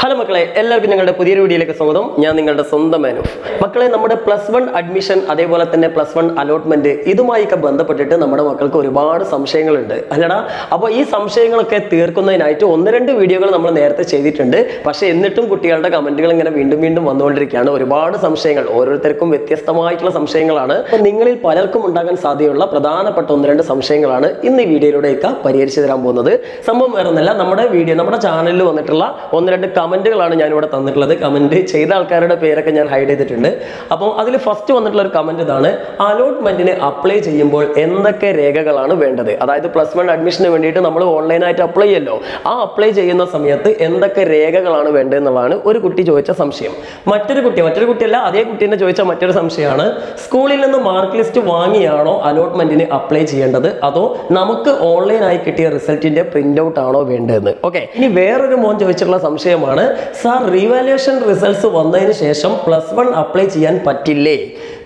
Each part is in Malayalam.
ഹലോ മക്കളെ എല്ലാവർക്കും ഞങ്ങളുടെ പുതിയൊരു വീഡിയോയിലേക്ക് സ്വാഗതം. ഞാൻ നിങ്ങളുടെ സ്വന്തം മേനു. മക്കളെ നമ്മുടെ പ്ലസ് വൺ അഡ്മിഷൻ അതേപോലെ തന്നെ പ്ലസ് വൺ അലോട്ട്മെന്റ് ഇതുമായൊക്കെ ബന്ധപ്പെട്ടിട്ട് നമ്മുടെ മക്കൾക്ക് ഒരുപാട് സംശയങ്ങളുണ്ട്. അല്ലടാ അപ്പോൾ ഈ സംശയങ്ങളൊക്കെ തീർക്കുന്നതിനായിട്ട് ഒന്ന് രണ്ട് വീഡിയോകൾ നമ്മൾ നേരത്തെ ചെയ്തിട്ടുണ്ട്. പക്ഷേ എന്നിട്ടും കുട്ടികളുടെ കമന്റുകൾ ഇങ്ങനെ വീണ്ടും വീണ്ടും വന്നുകൊണ്ടിരിക്കുകയാണ്. ഒരുപാട് സംശയങ്ങൾ ഓരോരുത്തർക്കും വ്യത്യസ്തമായിട്ടുള്ള സംശയങ്ങളാണ്. നിങ്ങളിൽ പലർക്കും ഉണ്ടാകാൻ സാധ്യതയുള്ള പ്രധാനപ്പെട്ട ഒന്ന് രണ്ട് സംശയങ്ങളാണ് ഇന്ന് ഈ വീഡിയോയിലൂടെയൊക്കെ പരിഹരിച്ചു തരാൻ പോകുന്നത്. സംഭവം വേറൊന്നല്ല നമ്മുടെ വീഡിയോ നമ്മുടെ ചാനലിൽ വന്നിട്ടുള്ള ഒന്ന് രണ്ട് കമന്റുകളാണ് ഞാനിവിടെ തന്നിട്ടുള്ളത്. കമന്റ് ചെയ്ത ആൾക്കാരുടെ പേരൊക്കെ ഞാൻ ഹൈഡ് ചെയ്തിട്ടുണ്ട്. അപ്പോൾ അതിൽ ഫസ്റ്റ് വന്നിട്ടുള്ള ഒരു കമന്റ് ഇതാണ് അലോട്ട്മെന്റിന് അപ്ലൈ ചെയ്യുമ്പോൾ എന്തൊക്കെ രേഖകളാണ് വേണ്ടത്? അതായത് പ്ലസ് വൺ അഡ്മിഷന് വേണ്ടിയിട്ട് നമ്മൾ ഓൺലൈനായിട്ട് അപ്ലൈ ചെയ്യല്ലോ. ആ അപ്ലൈ ചെയ്യുന്ന സമയത്ത് എന്തൊക്കെ രേഖകളാണ് വേണ്ടത് എന്നുള്ളതാണ് ഒരു കുട്ടി ചോദിച്ച സംശയം. മറ്റൊരു കുട്ടി മറ്റൊരു കുട്ടിയല്ല അതേ കുട്ടീനെ ചോദിച്ച മറ്റൊരു സംശയമാണ്. സ്കൂളിൽ നിന്ന് മാർക്ക് ലിസ്റ്റ് വാങ്ങിയാണോ അലോട്ട്മെന്റിന് അപ്ലൈ ചെയ്യേണ്ടത്? അതോ നമുക്ക് ഓൺലൈനായി കിട്ടിയ റിസൾട്ടിന്റെ പ്രിന്റ് ഔട്ട് ആണോ വേണ്ടതെന്ന്? ഓക്കെ ഇനി വേറൊരു മോൻ ചോദിച്ചിട്ടുള്ള സംശയമാണ് സാർ റീവാലുവേഷൻ റിസൾട്ട്സ് വന്നതിന് ശേഷം പ്ലസ് വൺ അപ്ലൈ ചെയ്യാൻ പറ്റില്ലേ?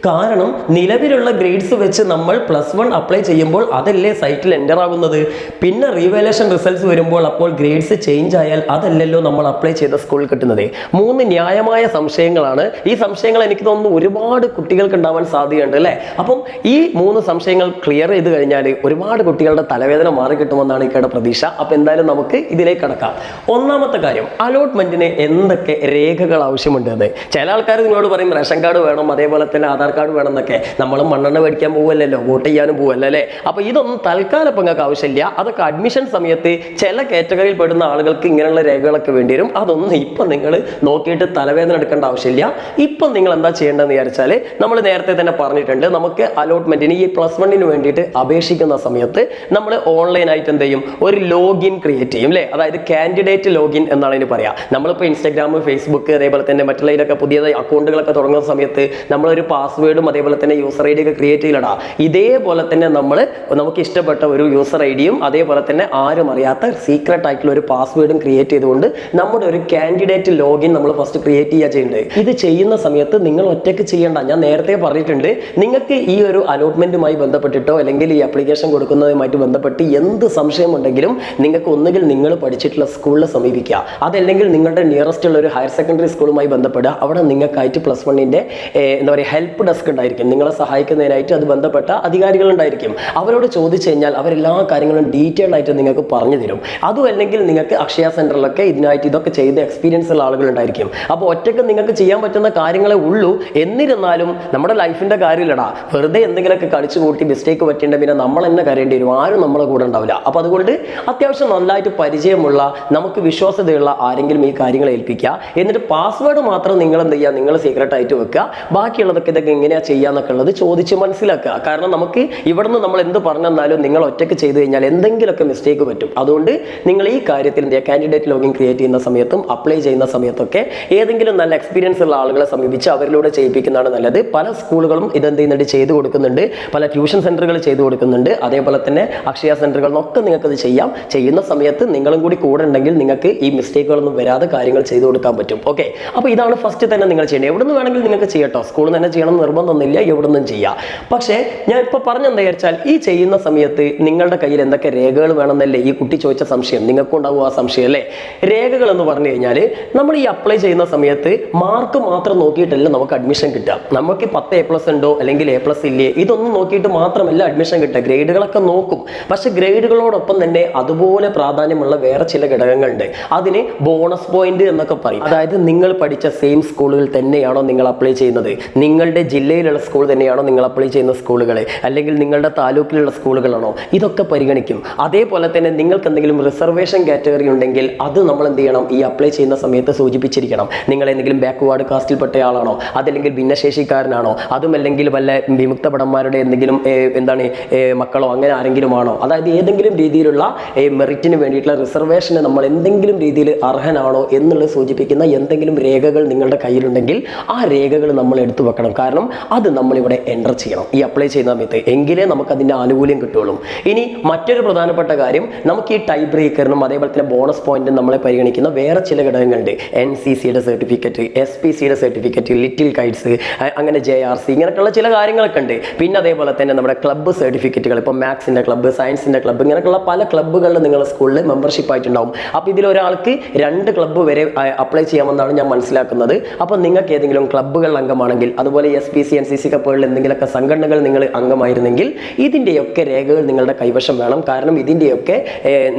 കാരണം നിലവിലുള്ള ഗ്രേഡ്സ് വെച്ച് നമ്മൾ പ്ലസ് വൺ അപ്ലൈ ചെയ്യുമ്പോൾ അതല്ലേ സൈറ്റിൽ എന്റർ ആകുന്നത്? പിന്നെ റീവാലേഷൻ റിസൾട്ട്സ് വരുമ്പോൾ അപ്പോൾ ഗ്രേഡ്സ് ചേഞ്ച് ആയാൽ അതല്ലല്ലോ നമ്മൾ അപ്ലൈ ചെയ്ത സ്കൂളിൽ കിട്ടുന്നത്. മൂന്ന് ന്യായമായ സംശയങ്ങളാണ്. ഈ സംശയങ്ങൾ എനിക്ക് തോന്നുന്നു ഒരുപാട് കുട്ടികൾക്ക് ഉണ്ടാവാൻ സാധ്യതയുണ്ട് അല്ലേ? അപ്പം ഈ മൂന്ന് സംശയങ്ങൾ ക്ലിയർ ചെയ്ത് കഴിഞ്ഞാൽ ഒരുപാട് കുട്ടികളുടെ തലവേദന മാറി കിട്ടുമെന്നാണ് ഇക്കയുടെ പ്രതീക്ഷ. അപ്പം എന്തായാലും നമുക്ക് ഇതിലേക്ക് കടക്കാം. ഒന്നാമത്തെ കാര്യം അലോട്ട്മെന്റിന് എന്തൊക്കെ രേഖകൾ ആവശ്യമുണ്ട് ചില ആൾക്കാർ നിങ്ങളോട് പറയും റേഷൻ കാർഡ് വേണം അതേപോലെ തന്നെ ആധാർ കാർഡ് വേണം എന്നൊക്കെ നമ്മൾ മണ്ണെണ്ണ മേടിക്കാൻ പോവല്ലല്ലോ വോട്ട് ചെയ്യാനും പോവല്ലോ അല്ലേ? അപ്പൊ ഇതൊന്നും തൽക്കാലം ഇപ്പം നിങ്ങൾക്ക് ആവശ്യമില്ല. അതൊക്കെ അഡ്മിഷൻ സമയത്ത് ചില കാറ്റഗറിയിൽ പെടുന്ന ആളുകൾക്ക് ഇങ്ങനെയുള്ള രേഖകളൊക്കെ വേണ്ടി വരും. അതൊന്നും ഇപ്പം നിങ്ങൾ നോക്കിയിട്ട് തലവേദന എടുക്കേണ്ട ആവശ്യമില്ല. ഇപ്പം നിങ്ങൾ എന്താ ചെയ്യേണ്ടതെന്ന് വിചാരിച്ചാൽ നമ്മൾ നേരത്തെ തന്നെ പറഞ്ഞിട്ടുണ്ട്. നമുക്ക് അലോട്ട്മെന്റിന് ഈ പ്ലസ് വണ്ണിന് വേണ്ടിയിട്ട് അപേക്ഷിക്കുന്ന സമയത്ത് നമ്മൾ ഓൺലൈനായിട്ട് എന്ത് ചെയ്യും? ഒരു ലോഗിൻ ക്രിയേറ്റ് ചെയ്യും അല്ലേ? അതായത് കാൻഡിഡേറ്റ് ലോഗിൻ എന്നാണ് അതിന് പറയാം. നമ്മളിപ്പോൾ ഇൻസ്റ്റാഗ്രാം ഫേസ്ബുക്ക് അതേപോലെ തന്നെ മറ്റുള്ളതിലൊക്കെ പുതിയതായി അക്കൗണ്ടുകളൊക്കെ തുടങ്ങുന്ന സമയത്ത് നമ്മളൊരു പാസ്വേഡും അതേപോലെ തന്നെ യൂസർ ഐ ഡി ഒക്കെ ക്രിയേറ്റ് ചെയ്യലടാ. ഇതേപോലെ തന്നെ നമ്മൾ നമുക്ക് ഇഷ്ടപ്പെട്ട ഒരു യൂസർ ഐ ഡിയും അതേപോലെ തന്നെ ആരും അറിയാത്ത സീക്രട്ട് ആയിട്ടുള്ള ഒരു പാസ്വേഡും ക്രിയേറ്റ് ചെയ്തുകൊണ്ട് നമ്മുടെ ഒരു കാൻഡിഡേറ്റ് ലോഗിൻ നമ്മൾ ഫസ്റ്റ് ക്രിയേറ്റ് ചെയ്യുക ചെയ്യേണ്ടത് ഇത് ചെയ്യുന്ന സമയത്ത് നിങ്ങൾ ഒറ്റയ്ക്ക് ചെയ്യേണ്ട. ഞാൻ നേരത്തെ പറഞ്ഞിട്ടുണ്ട്. നിങ്ങൾക്ക് ഈ ഒരു അലോട്ട്മെന്റുമായി ബന്ധപ്പെട്ടിട്ടോ അല്ലെങ്കിൽ ഈ അപ്ലിക്കേഷൻ കൊടുക്കുന്നതുമായിട്ട് ബന്ധപ്പെട്ട് എന്ത് സംശയമുണ്ടെങ്കിലും നിങ്ങൾക്ക് ഒന്നുകിൽ നിങ്ങൾ പഠിച്ചിട്ടുള്ള സ്കൂളിൽ സമീപിക്കുക. അതല്ലെങ്കിൽ നിങ്ങളുടെ നിയറസ്റ്റ് ഉള്ള ഒരു ഹയർ സെക്കൻഡറി സ്കൂളുമായി ബന്ധപ്പെടുക. അവിടെ നിങ്ങൾക്കായിട്ട് പ്ലസ് വണ്ണിന്റെ എന്താ പറയുക ഹെൽപ്പ് ഡെസ്ക് ഉണ്ടായിരിക്കും. നിങ്ങളെ സഹായിക്കുന്നതിനായിട്ട് അത് ബന്ധപ്പെട്ട അധികാരികൾ ഉണ്ടായിരിക്കും. അവരോട് ചോദിച്ചു കഴിഞ്ഞാൽ അവരെല്ലാ കാര്യങ്ങളും ഡീറ്റെയിൽ ആയിട്ട് നിങ്ങൾക്ക് പറഞ്ഞു തരും. അതും അല്ലെങ്കിൽ നിങ്ങൾക്ക് അക്ഷയ സെന്ററിലൊക്കെ ഇതിനായിട്ട് ഇതൊക്കെ ചെയ്ത് എക്സ്പീരിയൻസ് ഉള്ള ആളുകൾ ഉണ്ടായിരിക്കും. അപ്പോൾ ഒറ്റയ്ക്ക് നിങ്ങൾക്ക് ചെയ്യാൻ പറ്റുന്ന കാര്യങ്ങളെ ഉള്ളൂ. എന്നിരുന്നാലും നമ്മുടെ ലൈഫിന്റെ കാര്യമില്ലടാ. വെറുതെ എന്തെങ്കിലുമൊക്കെ കളിച്ചു കൂട്ടി മിസ്റ്റേക്ക് പറ്റിയിട്ട് പിന്നെ നമ്മൾ തന്നെ കരയേണ്ടി വരും. ആരും നമ്മളെ കൂടെ ഉണ്ടാവില്ല. അപ്പോൾ അതുകൊണ്ട് അത്യാവശ്യം നന്നായിട്ട് പരിചയമുള്ള നമുക്ക് വിശ്വാസ്യതയുള്ള ആരെങ്കിലും ഈ കാര്യങ്ങൾ ഏൽപ്പിക്കുക. എന്നിട്ട് പാസ്വേഡ് മാത്രം നിങ്ങൾ എന്ത് ചെയ്യുക? നിങ്ങൾ സീക്രട്ട് ആയിട്ട് വെക്കുക. ബാക്കിയുള്ളതൊക്കെ ഇതൊക്കെ എങ്ങനെയാണ് ചെയ്യാന്നൊക്കെ ഉള്ളത് ചോദിച്ച് മനസ്സിലാക്കുക. കാരണം നമുക്ക് ഇവിടുന്ന് നമ്മൾ എന്ത് പറഞ്ഞെന്നാലും നിങ്ങൾ ഒറ്റയ്ക്ക് ചെയ്തു കഴിഞ്ഞാൽ എന്തെങ്കിലുമൊക്കെ മിസ്റ്റേക്ക് പറ്റും. അതുകൊണ്ട് നിങ്ങൾ ഈ കാര്യത്തിൽ എന്ത് കാൻഡിഡേറ്റ് ലോഗിൻ ക്രിയേറ്റ് ചെയ്യുന്ന സമയത്തും അപ്ലൈ ചെയ്യുന്ന സമയത്തൊക്കെ ഏതെങ്കിലും നല്ല എക്സ്പീരിയൻസ് ഉള്ള ആളുകളെ സമീപിച്ച് അവരിലൂടെ ചെയ്യിപ്പിക്കുന്നതാണ് നല്ലത്. പല സ്കൂളുകളും ഇതെന്ത് ചെയ്യുന്നുണ്ട്? ചെയ്തു കൊടുക്കുന്നുണ്ട്. പല ട്യൂഷൻ സെന്ററുകൾ ചെയ്തു കൊടുക്കുന്നുണ്ട്. അതേപോലെ തന്നെ അക്ഷയ സെന്ററുകളിലൊക്കെ നിങ്ങൾക്കത് ചെയ്യാം. ചെയ്യുന്ന സമയത്ത് നിങ്ങളും കൂടി കൂടെ ഉണ്ടെങ്കിൽ നിങ്ങൾക്ക് ഈ മിസ്റ്റേക്കുകളൊന്നും വരാതെ കാര്യങ്ങൾ ചെയ്തു കൊടുക്കാൻ പറ്റും. ഓക്കെ അപ്പോൾ ഇതാണ് ഫസ്റ്റ് തന്നെ നിങ്ങൾ ചെയ്യേണ്ടത്. എവിടെ നിന്ന് വേണമെങ്കിൽ നിങ്ങൾക്ക് ചെയ്യട്ടോ സ്കൂളിൽ തന്നെ ചെയ്യണം നിർബന്ധമൊന്നുമില്ല എവിടെ നിന്നും ചെയ്യാം. പക്ഷേ ഞാൻ ഇപ്പോൾ പറഞ്ഞെന്താ വിചാരിച്ചാൽ ഈ ചെയ്യുന്ന സമയത്ത് നിങ്ങളുടെ കയ്യിൽ എന്തൊക്കെ രേഖകൾ വേണമെന്നല്ലേ ഈ കുട്ടി ചോദിച്ച സംശയം? നിങ്ങൾക്കും ഉണ്ടാവും ആ സംശയം അല്ലേ? രേഖകൾ എന്ന് പറഞ്ഞു കഴിഞ്ഞാൽ നമ്മൾ ഈ അപ്ലൈ ചെയ്യുന്ന സമയത്ത് മാർക്ക് മാത്രം നോക്കിയിട്ടല്ല നമുക്ക് അഡ്മിഷൻ കിട്ടുക. നമുക്ക് പത്ത് എ പ്ലസ് ഉണ്ടോ അല്ലെങ്കിൽ എ പ്ലസ് ഇല്ലേ ഇതൊന്നും നോക്കിയിട്ട് മാത്രമല്ല അഡ്മിഷൻ കിട്ടുക. ഗ്രേഡുകളൊക്കെ നോക്കും. പക്ഷെ ഗ്രേഡുകളോടൊപ്പം തന്നെ അതുപോലെ പ്രാധാന്യമുള്ള വേറെ ചില ഘടകങ്ങളുണ്ട്. അതിന് ബോണസ് പോയിന്റ് എന്നൊക്കെ പറയും. അതായത് നിങ്ങൾ പഠിച്ച സെയിം സ്കൂളുകൾ തന്നെയാണോ നിങ്ങൾ അപ്ലൈ ചെയ്യുന്നത്? നിങ്ങളുടെ ജില്ലയിലുള്ള സ്കൂൾ തന്നെയാണോ നിങ്ങൾ അപ്ലൈ ചെയ്യുന്ന സ്കൂളുകൾ അല്ലെങ്കിൽ നിങ്ങളുടെ താലൂക്കിലുള്ള സ്കൂളുകളാണോ? ഇതൊക്കെ പരിഗണിക്കും. അതേപോലെ തന്നെ നിങ്ങൾക്ക് എന്തെങ്കിലും റിസർവേഷൻ കാറ്റഗറി ഉണ്ടെങ്കിൽ അത് നമ്മൾ എന്ത് ചെയ്യണം? ഈ അപ്ലൈ ചെയ്യുന്ന സമയത്ത് സൂചിപ്പിച്ചിരിക്കണം. നിങ്ങൾ എന്തെങ്കിലും ബാക്ക്വേർഡ് കാസ്റ്റിൽപ്പെട്ട ആളാണോ അതല്ലെങ്കിൽ ഭിന്നശേഷിക്കാരനാണോ? അതും അല്ലെങ്കിൽ വല്ല വിമുക്ത ഭടന്മാരുടെ എന്തെങ്കിലും എന്താണ് മക്കളോ അങ്ങനെ ആരെങ്കിലും ആണോ അതായത് ഏതെങ്കിലും രീതിയിലുള്ള മെറിറ്റിന് വേണ്ടിയിട്ടുള്ള റിസർവേഷന് നമ്മൾ എന്തെങ്കിലും രീതിയിൽ അർഹനാണോ എന്നുള്ളത് സൂചിപ്പിക്കുന്ന എന്തെങ്കിലും രേഖകൾ നിങ്ങളുടെ കയ്യിലുണ്ടെങ്കിൽ ആ രേഖകൾ നമ്മൾ എടുത്തു വെക്കണം. കാരണം ഭാഗം അത് നമ്മളിവിടെ എന്റർ ചെയ്യണം. ഈ അപ്ലൈ ചെയ്യുന്ന സമയത്ത് എങ്കിലേ നമുക്ക് അതിന്റെ ആനുകൂല്യം കിട്ടുകയുള്ളൂ. ഇനി മറ്റൊരു പ്രധാനപ്പെട്ട കാര്യം നമുക്ക് ഈ ടൈ ബ്രേക്കറിനും അതേപോലെ തന്നെ ബോണസ് പോയിന്റും നമ്മളെ പരിഗണിക്കുന്ന വേറെ ചില ഘടകങ്ങളുണ്ട്. എൻ സി സിയുടെ സർട്ടിഫിക്കറ്റ് എസ് പി സിയുടെ സർട്ടിഫിക്കറ്റ് ലിറ്റിൽ ഗൈഡ്സ് അങ്ങനെ ജെ ആർ സി ഇങ്ങനെയൊക്കെയുള്ള ചില കാര്യങ്ങളൊക്കെ ഉണ്ട്. പിന്നെ അതേപോലെ തന്നെ നമ്മുടെ ക്ലബ്ബ് സർട്ടിഫിക്കറ്റുകൾ ഇപ്പോൾ മാത്സിന്റെ ക്ലബ്ബ് സയൻസിന്റെ ക്ലബ്ബ് ഇങ്ങനെയൊക്കെയുള്ള പല ക്ലബ്ബുകളിൽ നിങ്ങളുടെ സ്കൂളിൽ മെമ്പർഷിപ്പ് ആയിട്ടുണ്ടാവും. അപ്പോൾ ഇതിലൊരാൾക്ക് രണ്ട് ക്ലബ്ബ് വരെ അപ്ലൈ ചെയ്യാമെന്നാണ് ഞാൻ മനസ്സിലാക്കുന്നത്. അപ്പോൾ നിങ്ങൾക്ക് ഏതെങ്കിലും ക്ലബ്ബുകളിൽ അംഗമാണെങ്കിൽ അതുപോലെ S P C N C C കപ്പുകളിൽ എന്തെങ്കിലുമൊക്കെ സംഘടനകൾ നിങ്ങൾ അംഗമായിരുന്നെങ്കിൽ ഇതിന്റെയൊക്കെ രേഖകൾ നിങ്ങളുടെ കൈവശം വേണം. കാരണം ഇതിന്റെയൊക്കെ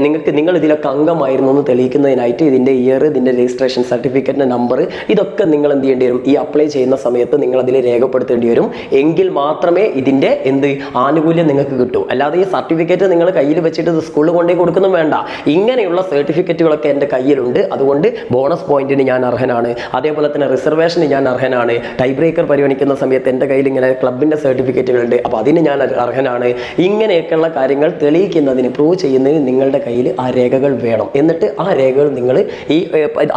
നിങ്ങൾക്ക് നിങ്ങൾ ഇതിലൊക്കെ അംഗമായിരുന്നു എന്ന് തെളിയിക്കുന്നതിനായിട്ട് ഇതിന്റെ ഇയർ ഇതിന്റെ രജിസ്ട്രേഷൻ സർട്ടിഫിക്കറ്റിന്റെ നമ്പർ ഇതൊക്കെ നിങ്ങൾ എന്ത് ചെയ്യേണ്ടി വരും? ഈ അപ്ലൈ ചെയ്യുന്ന സമയത്ത് നിങ്ങൾ അതിൽ രേഖപ്പെടുത്തേണ്ടി വരും. എങ്കിൽ മാത്രമേ ഇതിന്റെ എന്ത് ആനുകൂല്യം നിങ്ങൾക്ക് കിട്ടൂ. അല്ലാതെ ഈ സർട്ടിഫിക്കറ്റ് നിങ്ങൾ കയ്യിൽ വെച്ചിട്ട് സ്കൂളിൽ കൊണ്ടുപോയി കൊടുക്കുന്നു വേണ്ട. ഇങ്ങനെയുള്ള സർട്ടിഫിക്കറ്റുകളൊക്കെ എന്റെ കയ്യിലുണ്ട്. അതുകൊണ്ട് ബോണസ് പോയിന്റിന് ഞാൻ അർഹനാണ്. അതേപോലെ തന്നെ റിസർവേഷന് ഞാൻ അർഹനാണ്. ടൈ ബ്രേക്കർ പരിഗണിക്കുന്ന സമയത്ത് എന്റെ കയ്യിൽ ഇങ്ങനെ ക്ലബിന്റെ സർട്ടിഫിക്കറ്റുകളുണ്ട്. അപ്പോൾ അതിന് ഞാൻ അർഹനാണ്. ഇങ്ങനെയൊക്കെയുള്ള കാര്യങ്ങൾ തെളിയിക്കുന്നതിന് പ്രൂവ് ചെയ്യുന്നതിന് നിങ്ങളുടെ കയ്യിൽ ആ രേഖകൾ വേണം. എന്നിട്ട് ആ രേഖകൾ നിങ്ങൾ ഈ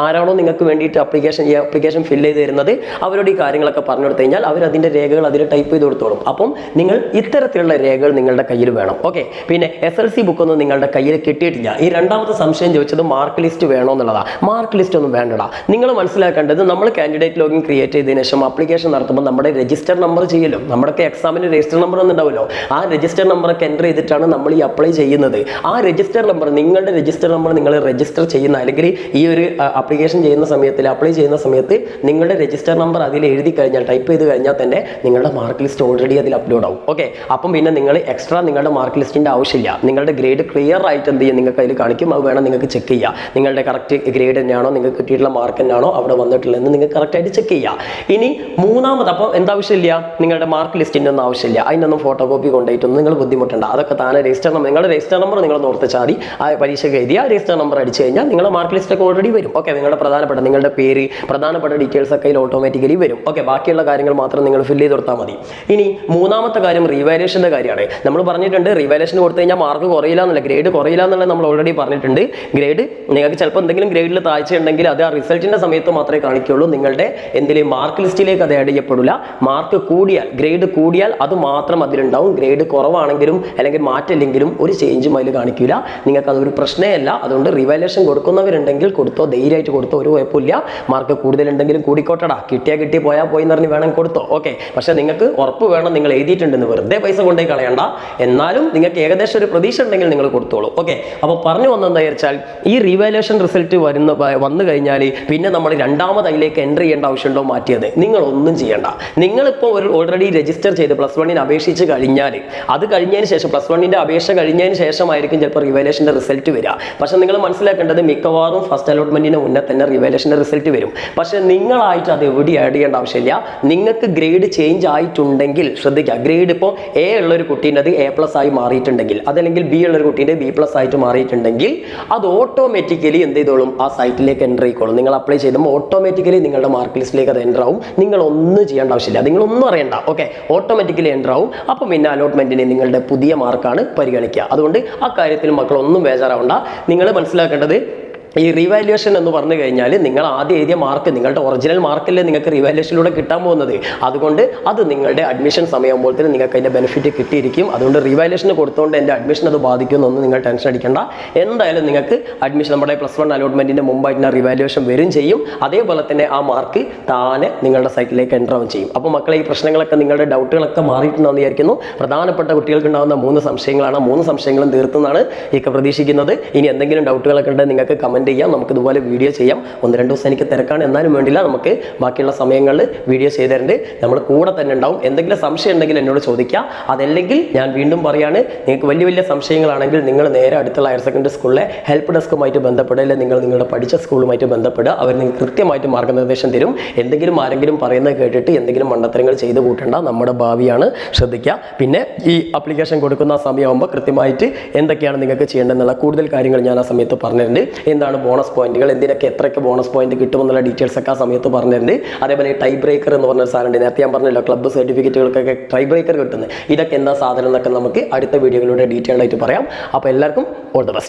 ആരാണോ നിങ്ങൾക്ക് വേണ്ടിയിട്ട് അപ്ലിക്കേഷൻ ഈ അപ്ലിക്കേഷൻ ഫില്ല് ചെയ്ത് തരുന്നത് അവരോട് ഈ കാര്യങ്ങളൊക്കെ പറഞ്ഞു കൊടുത്തു കഴിഞ്ഞാൽ അവർ അതിന്റെ രേഖകൾ അതിൽ ടൈപ്പ് ചെയ്ത് കൊടുത്തോളും. അപ്പം നിങ്ങൾ ഇത്തരത്തിലുള്ള രേഖകൾ നിങ്ങളുടെ കയ്യിൽ വേണം. ഓക്കെ? പിന്നെ എസ് എൽ സി ബുക്കൊന്നും നിങ്ങളുടെ കയ്യിൽ കിട്ടിയിട്ടില്ല. ഈ രണ്ടാമത്തെ സംശയം ചോദിച്ചത് മാർക്ക് ലിസ്റ്റ് വേണോ എന്നുള്ളതാണ് മാർക്ക് ലിസ്റ്റ് ഒന്നും വേണ്ടടാ. നിങ്ങൾ മനസ്സിലാക്കേണ്ടത് നമ്മൾ കാൻഡിഡേറ്റ് ലോഗിൻ ക്രിയേറ്റ് ചെയ്തതിനു ശേഷം അപ്ലിക്കേഷൻ നടത്തുമ്പോൾ നമ്മുടെ രജിസ്റ്റർ നമ്പർ ചെയ്യലും. നമ്മുടെയൊക്കെ എക്സാമിന് രജിസ്റ്റർ നമ്പർ ഒന്നുണ്ടാവുമല്ലോ ആ രജിസ്റ്റർ നമ്പറൊക്കെ എന്റർ ചെയ്തിട്ടാണ് നമ്മൾ ഈ അപ്ലൈ ചെയ്യുന്നത്. ആ രജിസ്റ്റർ നമ്പർ നിങ്ങളുടെ രജിസ്റ്റർ നമ്പർ നിങ്ങൾ രജിസ്റ്റർ ചെയ്യുന്ന അല്ലെങ്കിൽ ഈ ഒരു അപ്ലിക്കേഷൻ ചെയ്യുന്ന സമയത്തിൽ അപ്ലൈ ചെയ്യുന്ന സമയത്ത് നിങ്ങളുടെ രജിസ്റ്റർ നമ്പർ അതിൽ എഴുതി കഴിഞ്ഞാൽ ടൈപ്പ് ചെയ്ത് കഴിഞ്ഞാൽ തന്നെ നിങ്ങളുടെ മാർക്ക് ലിസ്റ്റ് ഓൾറെഡി അതിൽ അപ്ലോഡ് ആവും. ഓക്കെ അപ്പം പിന്നെ നിങ്ങൾ എക്സ്ട്രാ നിങ്ങളുടെ മാർക്ക് ലിസ്റ്റിന്റെ ആവശ്യമില്ല. നിങ്ങളുടെ ഗ്രേഡ് ക്ലിയർ ആയിട്ട് എന്ത് ചെയ്യും? നിങ്ങൾക്ക് അതിൽ കാണിക്കും. അത് വേണം നിങ്ങൾക്ക് ചെക്ക് ചെയ്യാം. നിങ്ങളുടെ കറക്റ്റ് ഗ്രേഡ് തന്നെയാണോ? നിങ്ങൾക്ക് കിട്ടിയിട്ടുള്ള മാർക്ക് തന്നെയാണോ അവിടെ വന്നിട്ടുള്ളതെന്ന് നിങ്ങൾക്ക് കറക്റ്റായിട്ട് ചെക്ക് ചെയ്യാം. ഇനി മൂന്നാമത് അപ്പോൾ എന്താവശ്യമില്ല. നിങ്ങളുടെ മാർക്ക് ലിസ്റ്റിന്റെ ഒന്നും ആവശ്യമില്ല. അതിനൊന്നും ഫോട്ടോ കോപ്പി കൊണ്ടുപോയിട്ടൊന്നും നിങ്ങൾ ബുദ്ധിമുട്ടണ്ട. അതൊക്കെ താനെ രജിസ്റ്റർ നമ്പർ നിങ്ങളുടെ രജിസ്റ്റർ നമ്പർ നിങ്ങൾ ഓർത്തിച്ചാൽ മതി ആ പരീക്ഷയ്ക്ക് എഴുതിയ രജിസ്റ്റർ നമ്പർ അടിച്ചു കഴിഞ്ഞാൽ നിങ്ങളുടെ മാർക്ക് ലിസ്റ്റ് ഒക്കെ ഓൾറെഡി വരും. ഓക്കെ നിങ്ങളുടെ പ്രധാനപ്പെട്ട നിങ്ങളുടെ പേര് പ്രധാനപ്പെട്ട ഡീറ്റെയിൽസ് ഒക്കെ ഓട്ടോമാറ്റിക്കലി വരും. ഓക്കെ ബാക്കിയുള്ള കാര്യങ്ങൾ മാത്രം നിങ്ങൾ ഫില്ല് ചെയ്ത് കൊടുത്താൽ മതി. ഇനി മൂന്നാമത്തെ കാര്യം റീവാലേഷന്റെ കാര്യമാണ്. നമ്മൾ പറഞ്ഞിട്ടുണ്ട് റീവാലേഷൻ കൊടുത്തു കഴിഞ്ഞാൽ മാർക്ക് കുറയില്ല എന്നല്ല ഗ്രേഡ് കുറയില്ല എന്നുള്ളത് നമ്മൾ ഓൾറെഡി പറഞ്ഞിട്ടുണ്ട്. ഗ്രേഡ് നിങ്ങൾക്ക് ചിലപ്പോൾ എന്തെങ്കിലും ഗ്രേഡിൽ താഴ്ച ഉണ്ടെങ്കിൽ അത് ആ റിസൾട്ടിന്റെ സമയത്ത് മാത്രമേ കാണിക്കുകയുള്ളൂ. നിങ്ങളുടെ എന്തെങ്കിലും മാർക്ക് ലിസ്റ്റിലേക്ക് അത് ആഡ് ചെയ്യപ്പെടില്ല. മാർക്ക് കൂടിയാൽ ഗ്രേഡ് കൂടിയാൽ അത് മാത്രം അതിലുണ്ടാവും. ഗ്രേഡ് കുറവാണെങ്കിലും അല്ലെങ്കിൽ മാറ്റില്ലെങ്കിലും ഒരു ചേഞ്ചും അതിൽ കാണിക്കില്ല നിങ്ങൾക്ക് അതൊരു പ്രശ്നമല്ല അതുകൊണ്ട് റിവാലേഷൻ കൊടുക്കുന്നവരുണ്ടെങ്കിൽ കൊടുത്തോ ധൈര്യമായിട്ട് കൊടുത്തോ ഒരു കുഴപ്പമില്ല. മാർക്ക് കൂടുതലുണ്ടെങ്കിലും കൂടിക്കോട്ടടാ. കിട്ടിയാൽ കിട്ടി പോയാൽ പോയി എന്ന് പറഞ്ഞ് വേണം കൊടുത്തോ. ഓക്കെ പക്ഷെ നിങ്ങൾക്ക് ഉറപ്പ് വേണം നിങ്ങൾ എഴുതിയിട്ടുണ്ടെന്ന്. വെറുതെ പൈസ കൊണ്ടുപോയി കളയണ്ട. എന്നാലും നിങ്ങൾക്ക് ഏകദേശം ഒരു പ്രതീക്ഷ ഉണ്ടെങ്കിൽ നിങ്ങൾ കൊടുത്തോളൂ. ഓക്കെ അപ്പോൾ പറഞ്ഞു വന്നെന്താ വെച്ചാൽ ഈ റിവാലേഷൻ റിസൾട്ട് വരുന്ന വന്നു കഴിഞ്ഞാൽ പിന്നെ നമ്മൾ രണ്ടാമത് അതിലേക്ക് എന്റർ ചെയ്യേണ്ട ആവശ്യമുണ്ടോ? മാറ്റിയത്. നിങ്ങളൊന്നും ചെയ്യണ്ട. നിങ്ങളിപ്പോൾ ഒരു ഓൾറെഡി രജിസ്റ്റർ ചെയ്ത് പ്ലസ് വണ്ണിന് അപേക്ഷിച്ച് കഴിഞ്ഞാൽ അത് കഴിഞ്ഞതിന് ശേഷം പ്ലസ് വണ്ണിന്റെ അപേക്ഷ കഴിഞ്ഞതിന് ശേഷമായിരിക്കും ചിലപ്പോൾ റിവലേഷന്റെ റിസൾട്ട് വരിക. പക്ഷേ നിങ്ങൾ മനസ്സിലാക്കേണ്ടത് മിക്കവാറും ഫസ്റ്റ് അലോട്ട്മെന്റിന് മുന്നേ തന്നെ റിവലേഷന്റെ റിസൾട്ട് വരും. പക്ഷേ നിങ്ങളായിട്ട് അത് എവിടെ ആഡ് ചെയ്യേണ്ട ആവശ്യമില്ല. നിങ്ങൾക്ക് ഗ്രേഡ് ചേഞ്ച് ആയിട്ടുണ്ടെങ്കിൽ ശ്രദ്ധിക്കുക. ഗ്രേഡ് ഇപ്പോൾ എ ഉള്ള ഒരു കുട്ടീന്റെ അത് എ പ്ലസ് ആയി മാറിയിട്ടുണ്ടെങ്കിൽ അതല്ലെങ്കിൽ ബി ഉള്ള ഒരു കുട്ടീന്റെ ബി പ്ലസ് ആയിട്ട് മാറിയിട്ടുണ്ടെങ്കിൽ അത് ഓട്ടോമാറ്റിക്കലി എന്ത് ചെയ്തോളും? ആ സൈറ്റിലേക്ക് എന്റർ ആയിക്കോളും നിങ്ങൾ അപ്ലൈ ചെയ്യുമ്പോൾ ഓട്ടോമാറ്റിക്കലി നിങ്ങളുടെ മാർക്ക് ലിസ്റ്റിലേക്ക് അത് എന്റർ ആവും. നിങ്ങൾ ഒന്നും ചെയ്യേണ്ട ആവശ്യമില്ല. നിങ്ങളൊന്നും അറിയണ്ട. ഓക്കെ ഓട്ടോമാറ്റിക്കലി എന്റർ ആവും. അപ്പം പിന്നെ അലോട്ട്മെന്റിനെ നിങ്ങളുടെ പുതിയ മാർക്കാണ് പരിഗണിക്കുക. അതുകൊണ്ട് ആ കാര്യത്തിൽ മക്കളൊന്നും ബേജാറാവണ്ട. നിങ്ങൾ മനസ്സിലാക്കേണ്ടത് ഈ റീവാലുവേഷൻ എന്ന് പറഞ്ഞു കഴിഞ്ഞാൽ നിങ്ങൾ ആദ്യം എഴുതിയ മാർക്ക് നിങ്ങളുടെ ഒറിജിനൽ മാർക്കല്ലേ നിങ്ങൾക്ക് റീവാലുവേഷനിലൂടെ കിട്ടാൻ പോകുന്നത്. അതുകൊണ്ട് അത് നിങ്ങളുടെ അഡ്മിഷൻ സമയമാകുമ്പോഴത്തേനും നിങ്ങൾക്ക് അതിന്റെ ബെനിഫിറ്റ് കിട്ടിയിരിക്കും. അതുകൊണ്ട് റീവാലുവേഷന് കൊടുത്തുകൊണ്ട് എന്റെ അഡ്മിഷൻ അത് ബാധിക്കുമെന്നൊന്നും നിങ്ങൾ ടെൻഷൻ അടിക്കേണ്ട. എന്തായാലും നിങ്ങൾക്ക് അഡ്മിഷൻ നമ്മുടെ പ്ലസ് വൺ അലോട്ട്മെന്റിന്റെ മുമ്പായിട്ട് റീവാലുവേഷൻ വരും ചെയ്യും. അതേപോലെ തന്നെ ആ മാർക്ക് താനെ നിങ്ങളുടെ സൈറ്റിലേക്ക് എന്റർ ആവും ചെയ്യും. അപ്പോൾ മക്കളെ ഈ പ്രശ്നങ്ങളൊക്കെ നിങ്ങളുടെ ഡൗട്ടുകളൊക്കെ മാറിയിട്ടുണ്ടെന്ന് വിചാരിക്കുന്നു. പ്രധാനപ്പെട്ട കുട്ടികൾക്ക് ഉണ്ടാകുന്ന മൂന്ന് സംശയങ്ങളാണ്. മൂന്ന് സംശയങ്ങളും തീർത്തുന്നാണ് ഇക്കെ പ്രതീക്ഷിക്കുന്നത്. ഇനി എന്തെങ്കിലും ഡൗട്ടുകളൊക്കെ ഉണ്ടെങ്കിൽ നിങ്ങൾക്ക് കമന്റ് ചെയ്യാം. നമുക്ക് ഇതുപോലെ വീഡിയോ ചെയ്യാം. ഒന്ന് രണ്ട് ദിവസം എനിക്ക് തിരക്കാണ്. എന്നാലും വേണ്ടില്ല നമുക്ക് ബാക്കിയുള്ള സമയങ്ങളിൽ വീഡിയോ ചെയ്തിട്ടുണ്ട് നമ്മൾ കൂടെ തന്നെ ഉണ്ടാവും. എന്തെങ്കിലും സംശയം ഉണ്ടെങ്കിൽ എന്നോട് ചോദിക്കാം അതല്ലെങ്കിൽ ഞാൻ വീണ്ടും പറയാണ് നിങ്ങൾക്ക് വലിയ വലിയ സംശയങ്ങളാണെങ്കിൽ നിങ്ങൾ നേരെ അടുത്തുള്ള ഹയർ സെക്കൻഡറി സ്കൂളിലെ ഹെൽപ്പ് ഡെസ്കുമായിട്ട് ബന്ധപ്പെടുക. അല്ലെങ്കിൽ നിങ്ങൾ നിങ്ങളുടെ പഠിച്ച സ്കൂളുമായിട്ട് ബന്ധപ്പെടുക. അവർ നിങ്ങൾക്ക് കൃത്യമായിട്ട് മാർഗനിർദ്ദേശം തരും. എന്തെങ്കിലും ആരെങ്കിലും പറയുന്നത് കേട്ടിട്ട് എന്തെങ്കിലും മണ്ടത്തരങ്ങൾ ചെയ്ത് കൂട്ടേണ്ട. നമ്മുടെ ഭാവിയാണ്. ശ്രദ്ധിക്കുക. പിന്നെ ഈ അപ്ലിക്കേഷൻ കൊടുക്കുന്ന സമയമാകുമ്പോൾ കൃത്യമായിട്ട് എന്തൊക്കെയാണ് നിങ്ങൾക്ക് ചെയ്യേണ്ടതെന്നുള്ള കൂടുതൽ കാര്യങ്ങൾ ഞാൻ ആ സമയത്ത് പറഞ്ഞിട്ടുണ്ട്. എന്താണ് ബോണസ് പോയിന്റുകൾ എന്തിനൊക്കെ എത്രയൊക്കെ ബോണസ് പോയിന്റ് കിട്ടുമെന്നുള്ള ഡീറ്റെയിൽസ് ഒക്കെ ആ സമയത്ത് പറഞ്ഞിട്ടുണ്ട്. അതേപോലെ ടൈ ബ്രേക്കർ എന്ന് പറഞ്ഞ സാധനമുണ്ട് നേരത്തെ ഞാൻ പറഞ്ഞല്ലോ ക്ലബ്ബ് സർട്ടിഫിക്കറ്റുകൾക്കൊക്കെ ടൈ ബ്രേക്കർ കിട്ടുന്നത്. ഇതൊക്കെ എന്താ സാധനം എന്നൊക്കെ നമുക്ക് അടുത്ത വീഡിയോകളിലൂടെ ഡീറ്റെയിൽ ആയിട്ട് പറയാം. അപ്പോൾ എല്ലാവർക്കും ഓൾ ദ ബെസ്റ്റ്